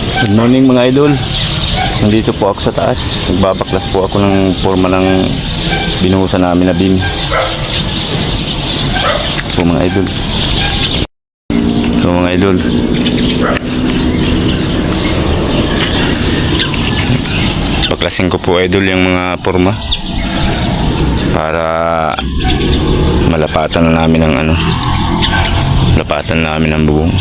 Good morning mga idol. Nandito po ako sa taas. Nagbabaklas po ako ng forma ng binuhusan namin na beam. Po mga idol. So mga idol. Baklasin ko po idol yung mga forma para malapatan na namin ng ano lapatan na namin ng bubong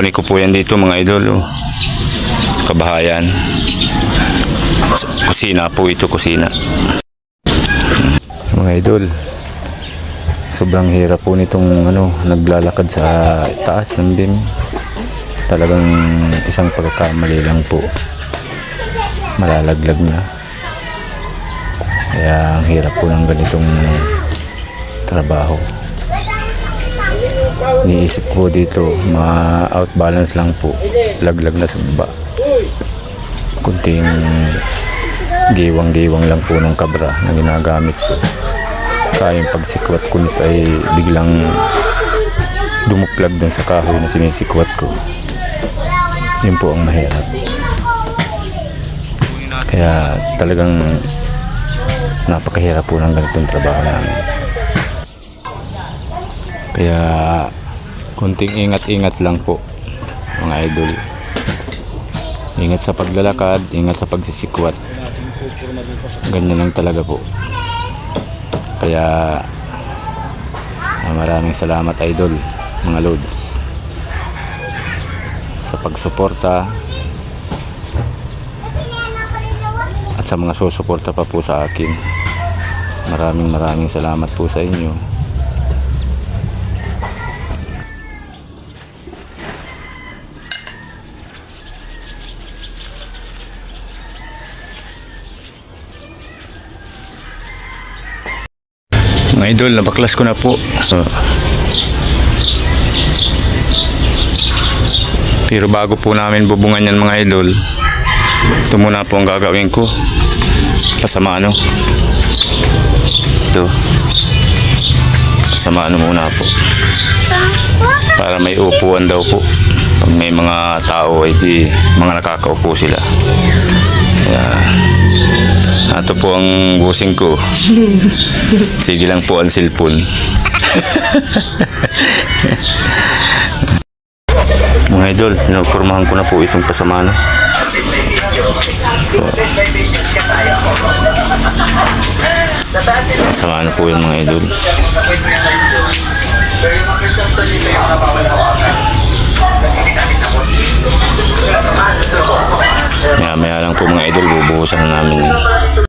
Kukunin ko po yan dito mga idol. Oh. Kabahayan. Kusina po ito, kusina. Mga idol. Sobrang hirap po nitong ano, naglalakad sa taas ng beam. Talagang isang pagkakamali lang po. Malalaglag na. Kaya ang hirap po ng ganitong trabaho niisip ko dito ma-outbalance lang po. Laglag na sa baba. Kunting giwang-giwang lang po ng kabra na ginagamit ko. Kaya yung pagsikwat ko nito ay biglang dumuplag dun sa kahoy na sinisikwat ko. Yun po ang mahirap. Kaya talagang napakahirap po ng ganitong trabaho namin kaya kunting ingat-ingat lang po mga idol. Ingat sa paglalakad, ingat sa pagsisikwat. Ganyan lang talaga po. Kaya ah, maraming salamat idol mga lods sa pagsuporta at sa mga susuporta pa po sa akin. Maraming maraming salamat po sa inyo. Mga idol, nabaklas ko na po. So, pero bago po namin bubungan yan mga idol, ito muna po ang gagawin ko. Pasama ano. Ito. Pasama ano muna po. Para may upuan daw po. Pag may mga tao ay di mga nakakaupo sila. Kaya, ito po ang busing ko. Sige lang po ang cellphone. Mga idol, pinagpormahan ko na po itong pasamano. Pasamano po yung mga idol. Maya lang